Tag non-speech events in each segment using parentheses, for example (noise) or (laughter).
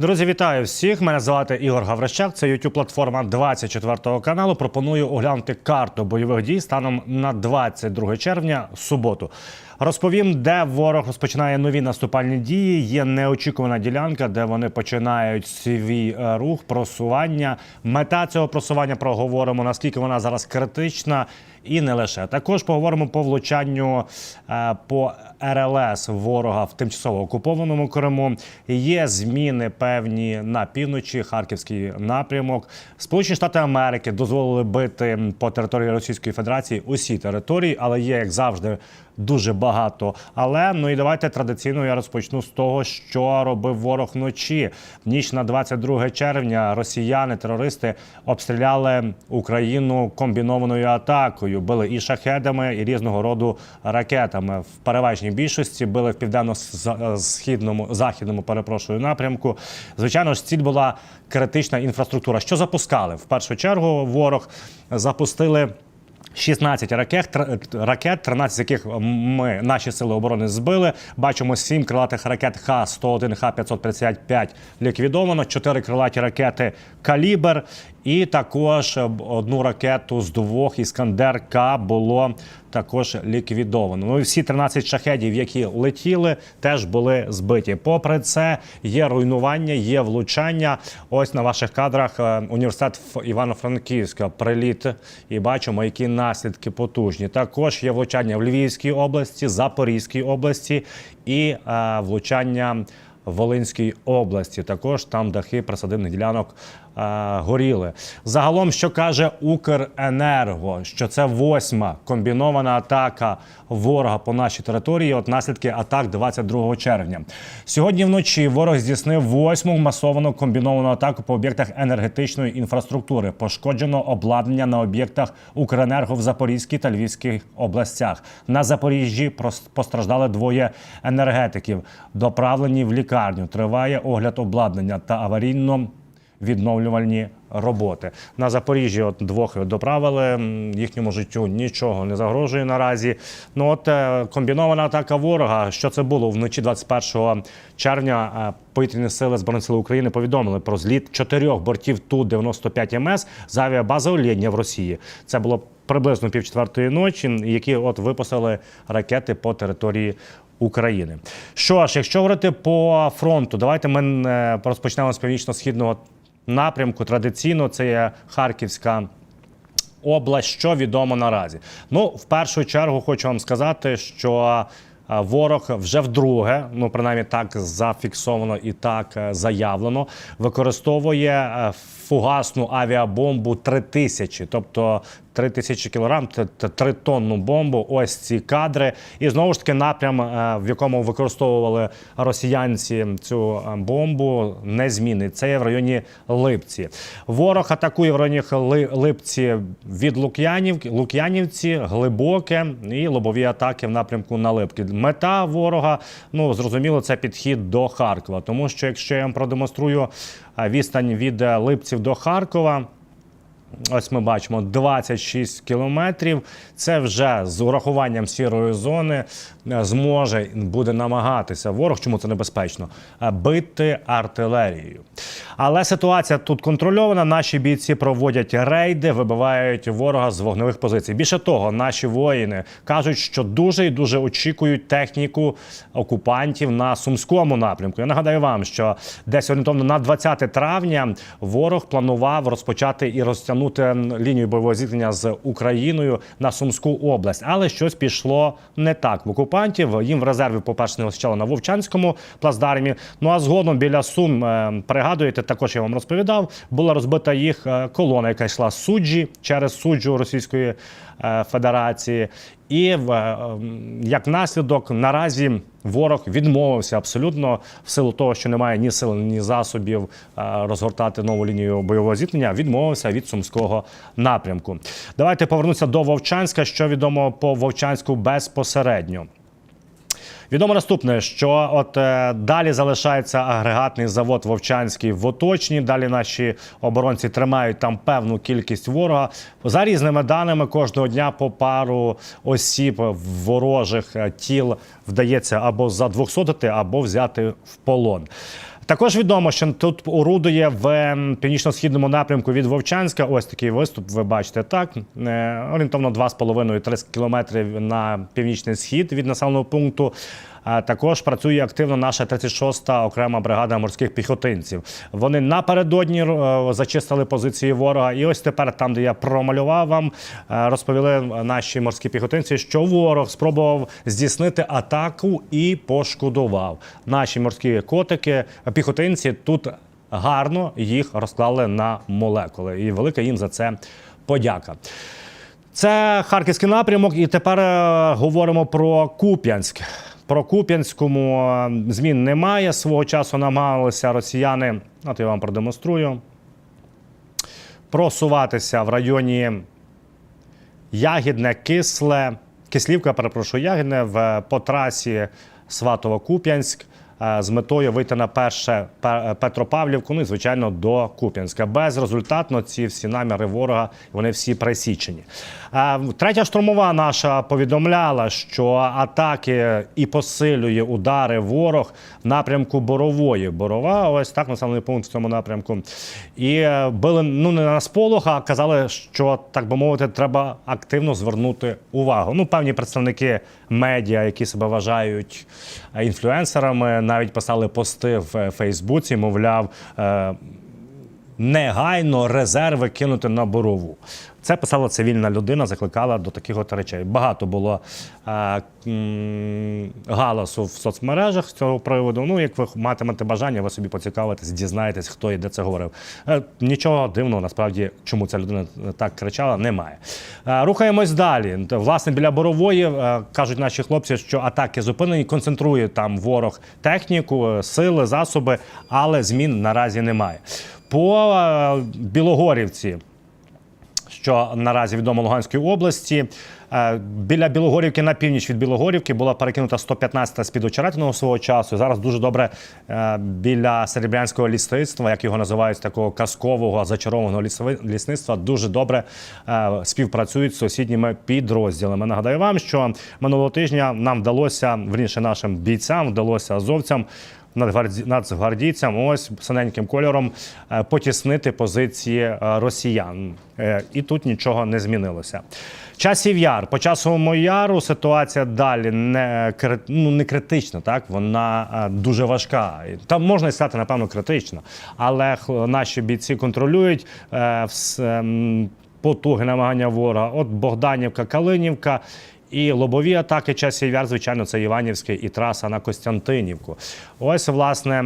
Друзі, вітаю всіх! Мене звати Ігор Гаврищак. Це youtube платформа 24 каналу. Пропоную оглянути карту бойових дій станом на 22 червня суботу. Розповім, де ворог розпочинає нові наступальні дії. Є неочікувана ділянка, де вони починають свій е, рух, просування. Мета цього просування проговоримо, наскільки вона зараз критична, і не лише. Також поговоримо по влучанню е, по РЛС ворога в тимчасово окупованому Криму. Є зміни певні на півночі, харківський напрямок. Сполучені Штати Америки дозволили бити по території Російської Федерації усі території, але є як завжди. Дуже багато, але ну і давайте традиційно я розпочну з того, що робив ворог вночі. В ніч на 22 червня росіяни, терористи обстріляли Україну комбінованою атакою. Били і шахедами, і різного роду ракетами. В переважній більшості били в південно-східному західному перепрошую напрямку. Звичайно ж, ціль була критична інфраструктура. Що запускали в першу чергу? Ворог запустили. 16 ракет, ракет, 13 з яких ми наші сили оборони збили. Бачимо 7 крилатих ракет Х-101, Х-555 ліквідовано, 4 крилаті ракети Калібр і також одну ракету з двох Іскандер К було також ліквідовано. Ну і всі 13 шахедів, які летіли, теж були збиті. Попри це, є руйнування, є влучання. Ось на ваших кадрах е, університет Івано-Франківська приліт, і бачимо, які наслідки потужні. Також є влучання в Львівській області, Запорізькій області і е, влучання. в Волинській області також там дахи присадибних ділянок е, горіли. Загалом, що каже Укренерго, що це восьма комбінована атака ворога по нашій території. От наслідки атак 22 червня. Сьогодні вночі ворог здійснив восьму масовану комбіновану атаку по об'єктах енергетичної інфраструктури. Пошкоджено обладнання на об'єктах Укренерго в Запорізькій та Львівських областях. На Запоріжжі постраждали двоє енергетиків, доправлені в лікарню. Триває огляд обладнання та аварійно відновлювальні роботи. На Запоріжжі от двох доправили їхньому життю нічого не загрожує наразі. Ну от е, комбінована атака ворога. Що це було вночі 21 червня? е, Повітряні сили збройних сил України повідомили про зліт чотирьох бортів ту 95 МС з авіабази Олєння в Росії. Це було приблизно півчетвертої ночі, які от випустили ракети по території. України. Що ж, якщо говорити по фронту, давайте ми е, розпочнемо з північно-східного напрямку. Традиційно це є Харківська область, що відомо наразі. Ну, в першу чергу хочу вам сказати, що е, ворог вже вдруге, ну принаймні так зафіксовано і так е, заявлено, використовує е, фугасну авіабомбу 3000, тобто 3000 кілограм, це тритонну бомбу. Ось ці кадри. І знову ж таки напрям, е, в якому використовували росіянці цю е, бомбу, не змінить. Це є в районі Липці. Ворог атакує в районі Липці від Лук'янівки, Лук'янівці, глибоке і лобові атаки в напрямку на Липки. Мета ворога, ну зрозуміло, це підхід до Харкова. Тому що якщо я вам продемонструю е, відстань від Липців до Харкова. Ось ми бачимо 26 кілометрів. Це вже з урахуванням сірої зони е, зможе буде намагатися ворог, чому це небезпечно, е, бити артилерією. Але ситуація тут контрольована. Наші бійці проводять рейди, вибивають ворога з вогневих позицій. Більше того, наші воїни кажуть, що дуже і дуже очікують техніку окупантів на сумському напрямку. Я нагадаю вам, що десь орієнтовно на 20 травня ворог планував розпочати і розтягнути лінію бойового зіткнення з Україною на Сумську область, але щось пішло не так в окупантів. Їм в резерві, по-перше, не вистачало на Вовчанському плацдармі. Ну а згодом біля Сум, е, пригадуєте, також я вам розповідав, була розбита їх е, колона, яка йшла суджі через суджу Російської е, Федерації. І е, як наслідок наразі ворог відмовився абсолютно в силу того, що немає ні сил, ні засобів е, розгортати нову лінію бойового зіткнення. Відмовився від сумського напрямку. Давайте повернуся до Вовчанська. Що відомо по Вовчанську безпосередньо. Відомо наступне, що от е, далі залишається агрегатний завод Вовчанський в Оточні. Далі наші оборонці тримають там певну кількість ворога. За різними даними кожного дня по пару осіб ворожих е, тіл вдається або задвохсотити, або взяти в полон. Також відомо, що тут орудує в північно-східному напрямку від Вовчанська. Ось такий виступ. Ви бачите так. Е, Орієнтовно 2,5-3 кілометри на північний схід від населеного пункту. Також працює активно наша 36-та окрема бригада морських піхотинців. Вони напередодні е, зачистили позиції ворога. І ось тепер, там, де я промалював вам, е, розповіли наші морські піхотинці, що ворог спробував здійснити атаку і пошкодував. Наші морські котики, піхотинці тут гарно їх розклали на молекули. І велика їм за це подяка. Це харківський напрямок, і тепер е, говоримо про Куп'янськ. Про Куп'янському е, змін немає. Свого часу намагалися росіяни, от я вам продемонструю, просуватися в районі Ягідне, Кисле, Кислівка, перепрошую, Ягідне в по трасі Сватово-Куп'янськ е, з метою вийти на перше Пе- Петропавлівку, ну і звичайно до Куп'янська. Безрезультатно ці всі наміри ворога вони всі пресічені. Е, Третя штурмова наша повідомляла, що атаки і посилює удари ворог напрямку Борової. Борова, ось так населений пункт в цьому напрямку. І е, били ну не на сполох, а казали, що так би мовити, треба активно звернути увагу. Ну, певні представники медіа, які себе вважають е, інфлюенсерами, навіть писали пости в е, Фейсбуці, мовляв. Е, негайно резерви кинути на борову. Це писала цивільна людина, закликала до таких от речей. Багато було е, галасу в соцмережах з цього приводу. Ну, як ви матимете бажання, ви собі поцікавитесь, дізнаєтесь, хто і де це говорив. Е, нічого дивного, насправді, чому ця людина так кричала, немає. Е, рухаємось далі. Власне, біля борової е, кажуть наші хлопці, що атаки зупинені, концентрує там ворог техніку, е, сили, засоби, але змін наразі немає. По е, Білогорівці, що наразі відомо Луганської області. е, Біля Білогорівки на північ від Білогорівки була перекинута 115-та з-під Очеретиного свого часу. Зараз дуже добре е, біля Серебрянського лісництва, як його називають, такого казкового зачарованого лісництва, дуже добре співпрацюють з сусідніми підрозділами. Нагадаю вам, що минулого тижня нам вдалося, верніше нашим бійцям, вдалося азовцям нацгвардійцям ось синеньким кольором е, потіснити позиції е, росіян. Е, І тут нічого не змінилося. Часів яр. По часовому яру ситуація далі не, ну, не критична, так? вона дуже важка. Там можна і сказати, напевно, критично. Але наші бійці контролюють ем, потуги намагання ворога. От Богданівка, Калинівка. І лобові атаки часів яр, звичайно, це Іванівське і траса на Костянтинівку. Ось, власне,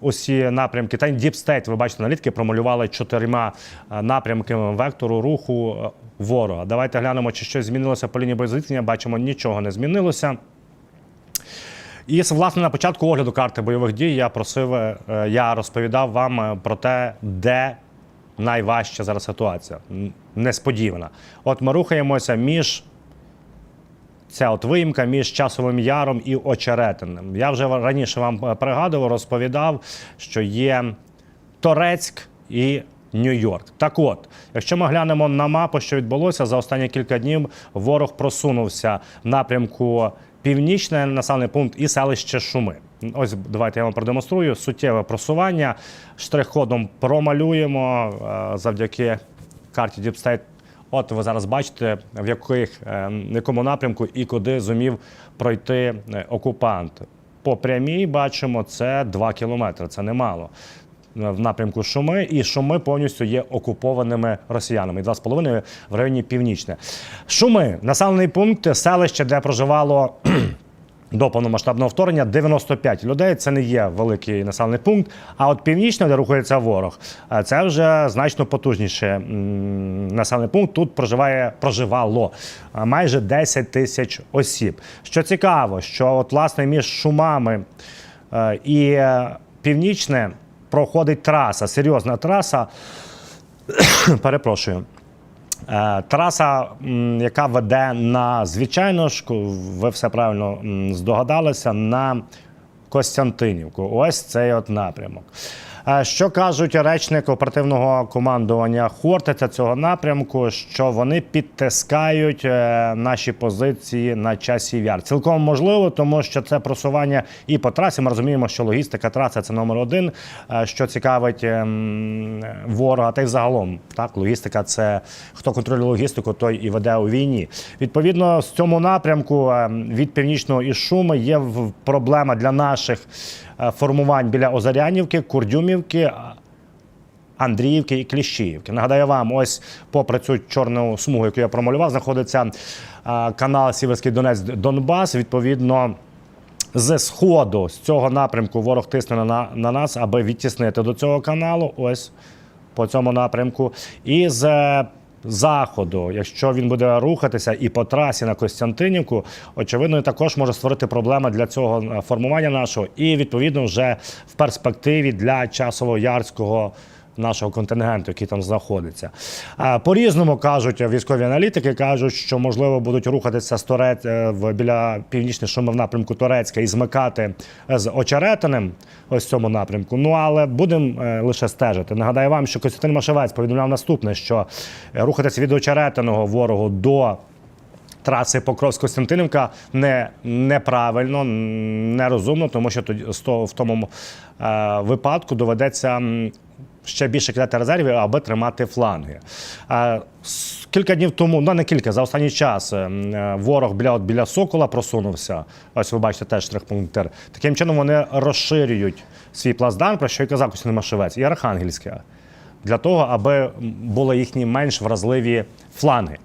усі напрямки. Та Діпстейт, ви бачите, аналітики промалювали чотирма е, напрямками вектору руху е, ворога. Давайте глянемо, чи щось змінилося по лінії боєзіткнення. Бачимо, нічого не змінилося. І власне на початку огляду карти бойових дій я просив, е, я розповідав вам про те, де найважча зараз ситуація. Несподівана. От ми рухаємося між Ця от виїмка між часовим яром і очеретиним. Я вже раніше вам е, пригадував, розповідав, що є Торецьк і Нью-Йорк. Так от, якщо ми глянемо на мапу, що відбулося за останні кілька днів, ворог просунувся в напрямку північний населений пункт і селище Шуми. Ось давайте я вам продемонструю суттєве просування. Штрих-кодом промалюємо е, завдяки карті Діпстейт От ви зараз бачите, в яких, е, в якому напрямку і куди зумів пройти е, окупант. По прямій бачимо, це 2 кілометри, це немало. Е, В напрямку Шуми, і Шуми повністю є окупованими росіянами. І 2,5 в районі північне. Шуми населений пункт, селище, де проживало до повномасштабного вторгнення 95 людей. Це не є великий населений пункт. А от північно, де рухається ворог, е, це вже значно потужніше населений пункт. Тут проживає проживало е, майже 10 тисяч осіб. Що цікаво, що от власне між шумами е, і північне проходить траса, серйозна траса. (coughs) Перепрошую. Е, Траса, яка веде на звичайно ж, ви все правильно здогадалися, на Костянтинівку. Ось цей от напрямок. Е, Що кажуть речник оперативного командування Хортиця цього напрямку, що вони підтискають е, наші позиції на часі яр. Цілком можливо, тому що це просування і по трасі. Ми розуміємо, що логістика траса це номер один, е, що цікавить ем, ворога, та й загалом так, логістика це хто контролює логістику, той і веде у війні. Відповідно, з цьому напрямку е, від північного і Шуми є проблема для наших формувань біля Озарянівки, Курдюмівки. Андріївки і Кліщіївки. Нагадаю вам, ось попри цю чорну смугу, яку я промалював, знаходиться е, канал Сіверський Донець Донбас. Відповідно, з сходу з цього напрямку ворог тисне на, на нас, аби відтіснити до цього каналу. Ось по цьому напрямку. І з е, заходу, якщо він буде рухатися і по трасі на Костянтинівку, очевидно, також може створити проблеми для цього е, формування нашого, і відповідно вже в перспективі для часово-ярського. Нашого контингенту, який там знаходиться, по-різному кажуть військові аналітики, кажуть, що можливо будуть рухатися з Торет е, біля північних шуми в напрямку Турецька і змикати з Очеретиним, ось цьому напрямку. Ну але будемо е, лише стежити. Нагадаю вам, що Костянтин Машевець повідомляв наступне: що е, рухатися від Очеретиного ворогу до траси Покровськ-Костянтинівка не неправильно, нерозумно, тому що тоді в тому е, випадку доведеться ще більше кидати резервів, аби тримати фланги. Кілька днів тому, ну не кілька, за останній час е, м, е, ворог біля, от біля Сокола просунувся. Ось ви бачите теж штрих-пунктир. Таким чином вони розширюють свій плацдарм, про що і казав Костянтин Машевець, і Архангельське, для того, аби були їхні менш вразливі фланги.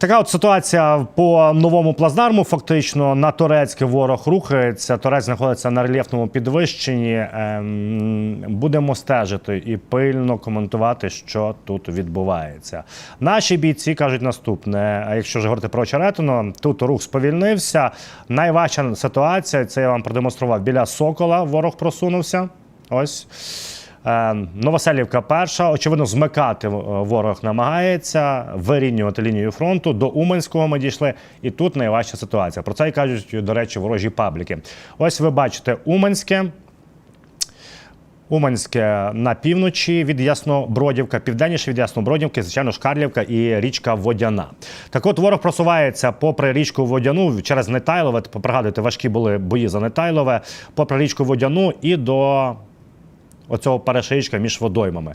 Така от ситуація по новому плацдарму. Фактично на турецьке ворог рухається. Турець знаходиться на рельєфному підвищенні. Ем, Будемо стежити і пильно коментувати, що тут відбувається. Наші бійці кажуть наступне: а якщо ж говорити про Очеретино, тут рух сповільнився. Найважча ситуація це я вам продемонстрував біля Сокола. Ворог просунувся. Ось. Е, Новоселівка перша. Очевидно, змикати е, ворог намагається вирівнювати лінію фронту. До Уманського ми дійшли, і тут найважча ситуація. Про це і кажуть, до речі, ворожі пабліки. Ось ви бачите Уманське. Уманське на півночі від Яснобродівка, південніше від Яснобродівки, звичайно, Шкарлівка і річка Водяна. Так от ворог просувається попри річку Водяну через Нетайлове. Пригадуйте, важкі були бої за Нетайлове, попри річку Водяну і до оцього перешийка між водоймами.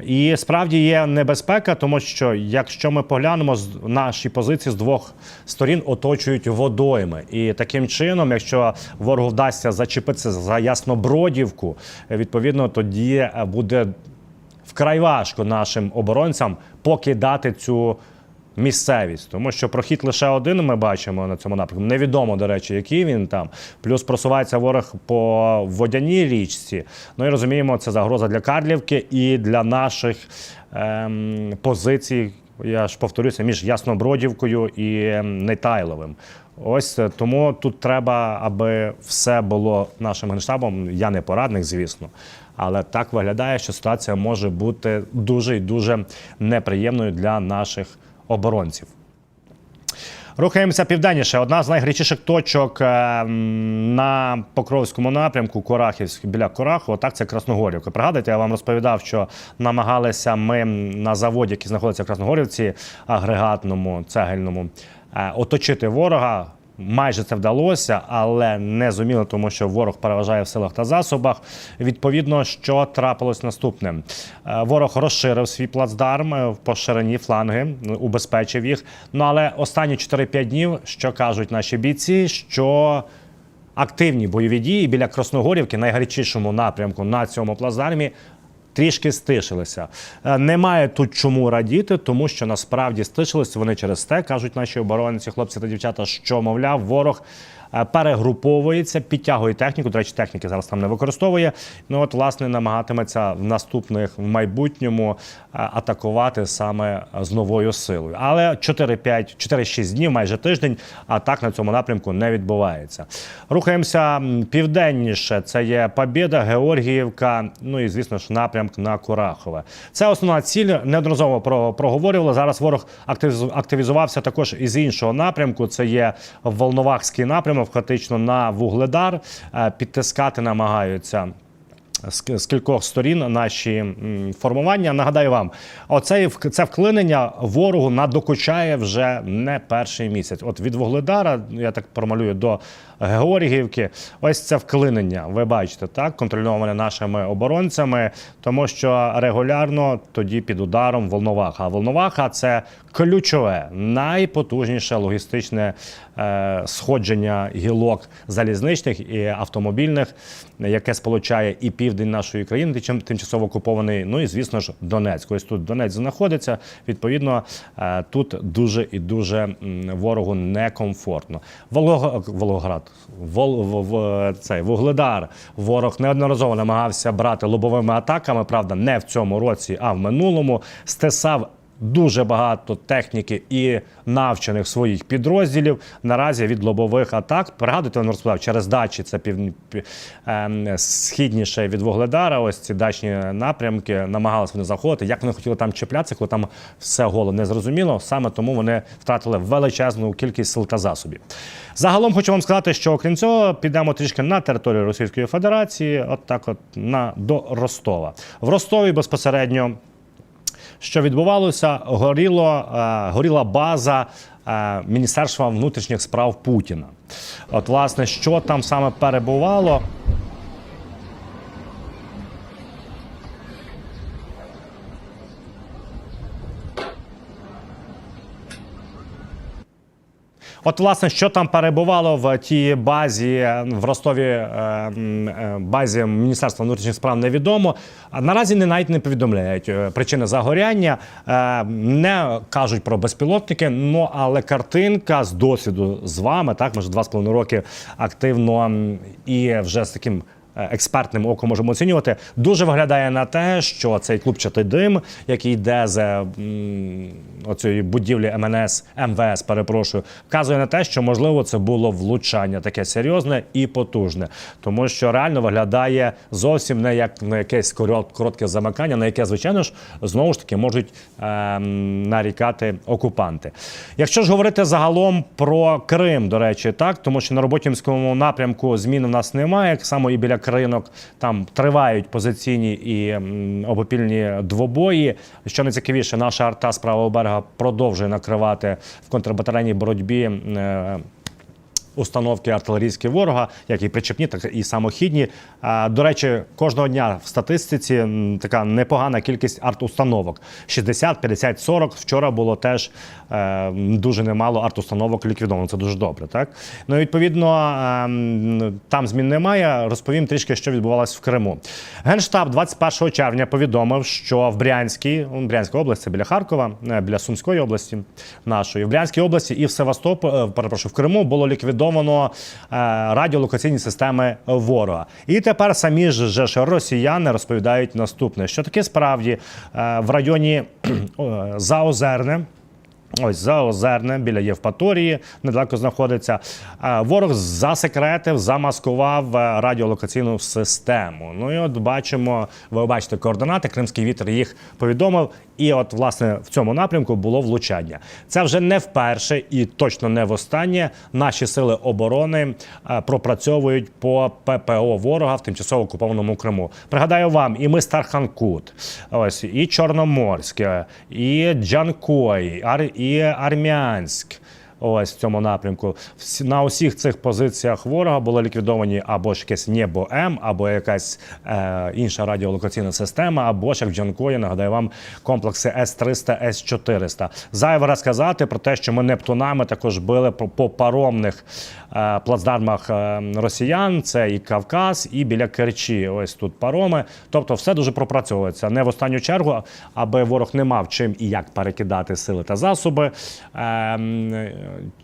І справді є небезпека, тому що якщо ми поглянемо з наші позиції з двох сторін оточують водойми, і таким чином, якщо ворогу вдасться зачепитися за Яснобродівку, відповідно тоді е, буде вкрай важко нашим оборонцям покидати цю місцевість, тому що прохід лише один ми бачимо на цьому напрямку. Невідомо, до речі, який він там. Плюс просувається ворог по водяній річці. Ну і розуміємо, це загроза для Карлівки і для наших ем, позицій. Я ж повторюся, між Яснобродівкою і ем, Нетайловим. Ось е, тому тут треба, аби все було нашим генштабом. Я не порадник, звісно. Але так виглядає, що ситуація може бути дуже і дуже неприємною для наших оборонців. Рухаємося південніше. Одна з найгарячіших точок е, на Покровському напрямку, Корахівськ, біля Кораху. так це Красногорівка. Пригадайте, я вам розповідав, що намагалися ми на заводі, який знаходиться в Красногорівці, агрегатному, цегельному, е, оточити ворога. Майже це вдалося, але не зуміли, тому що ворог переважає в силах та засобах. Відповідно, що трапилось наступне: Е, ворог розширив свій плацдарм е, по ширині фланги, е, убезпечив їх. Ну але останні 4-5 днів, що кажуть наші бійці, що активні бойові дії біля Красногорівки, найгарячішому напрямку на цьому плацдармі. Трішки стишилися. Е, Немає тут чому радіти, тому що насправді стишилися вони через те, кажуть наші оборонці, хлопці та дівчата, що мовляв, ворог перегруповується, підтягує техніку. До речі, техніки зараз там не використовує. Ну от, власне, намагатиметься в наступних в майбутньому е, атакувати саме з новою силою. Але 4-5, 4-6 днів, майже тиждень, атак на цьому напрямку не відбувається. Рухаємося південніше. Це є Побєда, Георгіївка. Ну і звісно ж напрямок на Курахове. Це основна ціль. Неодноразово про проговорювали. Зараз ворог активіз- активізувався також із іншого напрямку. Це є Волновахський напрямок, фактично на Вугледар. Е, Підтискати намагаються з кількох сторін наші формування. Нагадаю вам, оце це вклинення ворогу надокучає вже не перший місяць. От від Вугледара, я так промалюю до Георгіївки. Ось це вклинення. Ви бачите, так контрольоване нашими оборонцями, тому що регулярно тоді під ударом Волноваха. Волноваха це ключове, найпотужніше логістичне е, сходження гілок залізничних і автомобільних, яке сполучає і південь нашої країни, чим тимчасово окупований. Ну і звісно ж Донецьк. Ось тут Донець знаходиться. Відповідно, е, тут дуже і дуже ворогу некомфортно. Волого, Волоград, Вол, в, в, цей Вугледар. Ворог неодноразово намагався брати лобовими атаками. Правда, не в цьому році, а в минулому. Стесав дуже багато техніки і навчених своїх підрозділів наразі від лобових атак. Пригадуйте, він розповідав, через дачі це пів, ем, східніше від Вугледара. Ось ці дачні напрямки намагалися вони заходити. Як вони хотіли там чіплятися, коли там все голо не зрозуміло. Саме тому вони втратили величезну кількість сил та засобів. Загалом хочу вам сказати, що окрім цього підемо трішки на територію Російської Федерації, от так, от на до Ростова. В Ростові безпосередньо що відбувалося, горіло, е, горіла база е, Міністерства внутрішніх справ Путіна. От, власне, що там саме перебувало. От, власне, що там перебувало в тій базі в Ростові, е, е, базі Міністерства внутрішніх справ, невідомо. Наразі не навіть не повідомляють е, причини загоряння, не кажуть про безпілотники. Ну але картинка з досвіду з вами, так ми вже два з половиною роки активно і вже з таким. Е, Експертним оком можемо оцінювати, дуже виглядає на те, що цей клубчатий дим, який йде з оцієї будівлі МНС МВС, перепрошую, вказує на те, що можливо це було влучання таке серйозне і потужне, тому що реально виглядає зовсім не як на якесь коротке замикання, на яке, звичайно ж, знову ж таки можуть ем, нарікати окупанти. Якщо ж говорити загалом про Крим, до речі, так тому що на роботінському напрямку змін у нас немає, як само і біля кринок там тривають позиційні і обопільні двобої. Що найцікавіше, наша арта з правого берега продовжує накривати в контрбатарейній боротьбі. Е, Установки артилерійські ворога, як і причепні, так і самохідні. До речі, кожного дня в статистиці така непогана кількість арт-установок: 60, 50, 40. Вчора було теж е, дуже немало арт-установок ліквідовано. Це дуже добре. Так ну відповідно е, там змін немає. Розповім трішки, що відбувалось в Криму. Генштаб 21 червня повідомив, що в Брянській, Брянська область, це біля Харкова, е, біля Сумської області нашої, в Брянській області і в Севастополі, перепрошую, в Криму було ліквідовано е, радіолокаційні системи ворога. І тепер самі ж ж росіяни розповідають наступне: що таке справді е, в районі Заозерне. Ось за Озерне біля Євпаторії недалеко знаходиться. Е, Ворог засекретив, замаскував е, радіолокаційну систему. Ну і от бачимо, ви бачите координати. Кримський вітер їх повідомив. І от, власне, в цьому напрямку було влучання. Це вже не вперше і точно не востаннє. Наші сили оборони е, пропрацьовують по ППО ворога в тимчасово окупованому Криму. Пригадаю вам, і ми Старханкут, ось і Чорноморське, і Джанкой, Ар- і Армянськ. Ось в цьому напрямку. На усіх цих позиціях ворога були ліквідовані або ж якесь небо М, або якась е, інша радіолокаційна система, або ж як в Джанкої, нагадаю вам, комплекси С-300, С-400. Зайве розказати про те, що ми Нептунами також били по, паромних е, плацдармах е, росіян. Це і Кавказ, і біля Керчі. Ось тут пароми. Тобто, все дуже пропрацьовується. Не в останню чергу, аби ворог не мав чим і як перекидати сили та засоби. Е,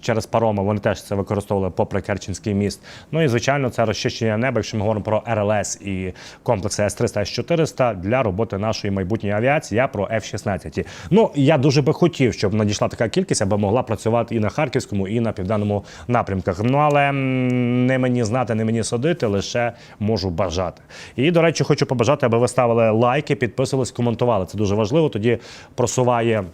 через пароми вони теж це використовували попри Керченський міст. Ну і звичайно, це розчищення неба, якщо ми говоримо про РЛС і комплекси С-300, С-400 для роботи нашої майбутньої авіації. Я про F-16. Ну я дуже би хотів, щоб надійшла така кількість, аби могла працювати і на харківському, і на південному напрямках. Ну але не мені знати, не мені судити, лише можу бажати. І до речі, хочу побажати, аби ви ставили лайки, підписувались, коментували. Це дуже важливо. Тоді просуває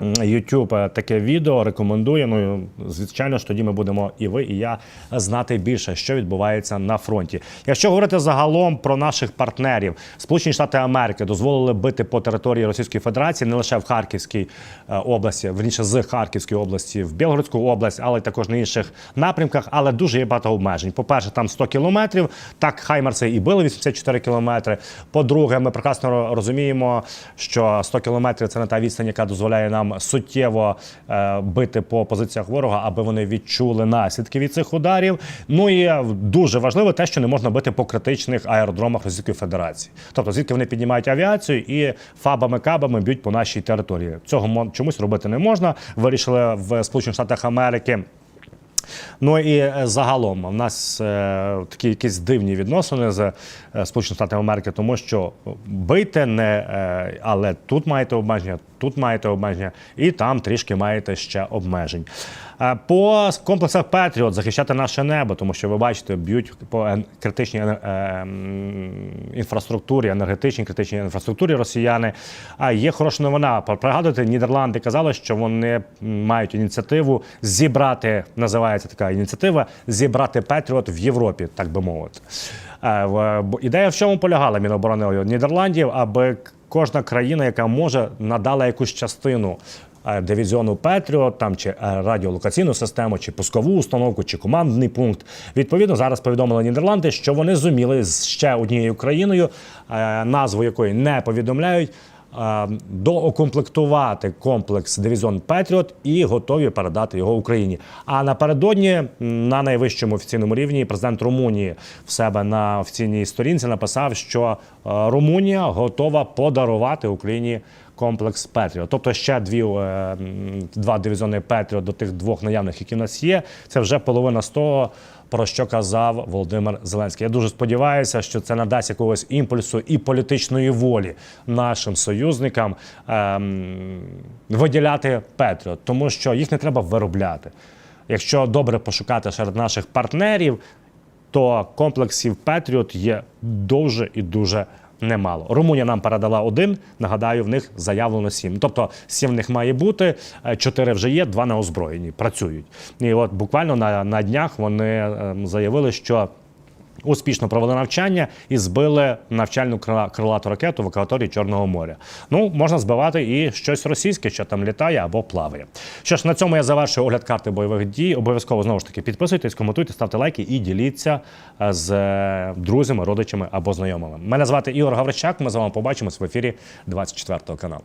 YouTube е, таке відео рекомендує. Ну звичайно ж, тоді ми будемо і ви, і я знати більше, що відбувається на фронті. Якщо говорити загалом про наших партнерів, Сполучені Штати Америки дозволили бити по території Російської Федерації не лише в Харківській е, області, верніше з Харківської області, в Білгородську область, але також на інших напрямках. Але дуже є багато обмежень. По перше, там 100 кілометрів. Так Хаймарси і били 84 кілометри. По-друге, ми прекрасно розуміємо, що 100 кілометрів це не та відстань, яка дозволяє нам суттєво е, бити по позиціях ворога, аби вони відчули наслідки від цих ударів. Ну і дуже важливо те, що не можна бити по критичних аеродромах Російської Федерації, тобто звідки вони піднімають авіацію і фабами кабами б'ють по нашій території. Цього чомусь робити не можна. Вирішили в Сполучених Штатах Америки. Ну і е, загалом в нас е, такі якісь дивні відносини з е, Сполученими Штатами Америки, тому що бийте не, але тут маєте обмеження, тут маєте обмеження, і там трішки маєте ще обмежень. Е, По комплексах Петріот захищати наше небо, тому що ви бачите, б'ють по критичній е, інфраструктурі, енергетичній критичній інфраструктурі росіяни. А є хороша новина. Пригадуєте, Нідерланди казали, що вони мають ініціативу зібрати, називається така ініціатива, зібрати Петріот в Європі, так би мовити. Е, в- Ідея в чому полягала Міноборони Нідерландів, аби кожна країна, яка може, надала якусь частину дивізіону Петріот, там чи е, радіолокаційну систему, чи пускову установку, чи командний пункт. Відповідно, зараз повідомили Нідерланди, що вони зуміли з ще однією країною, е, назву якої не повідомляють. е, Доокомплектувати комплекс дивізіон Петріот і готові передати його Україні. А напередодні на найвищому офіційному рівні президент Румунії в себе на офіційній сторінці написав, що е, Румунія готова подарувати Україні комплекс Петріот. Тобто ще дві, е, два дивізіони Петріот до тих двох наявних, які в нас є. Це вже половина з того, про що казав Володимир Зеленський. Я дуже сподіваюся, що це надасть якогось імпульсу і політичної волі нашим союзникам ем, виділяти Петріот, тому що їх не треба виробляти. Якщо добре пошукати серед наших партнерів, то комплексів Петріот є дуже і дуже немало. Румунія нам передала один. Нагадаю, в них заявлено сім. Тобто сім в них має бути, е, чотири вже є, два на озброєнні, працюють. І от буквально на, на днях вони ем, заявили, що. Успішно провели навчання і збили навчальну крилату ракету в акваторії Чорного моря. Ну, можна збивати і щось російське, що там літає або плаває. Що ж, на цьому я завершую огляд карти бойових дій. Обов'язково знову ж таки підписуйтесь, коментуйте, ставте лайки і діліться е, з друзями, родичами або знайомими. Мене звати Ігор Гаврищак. Ми з вами побачимось в ефірі 24 каналу.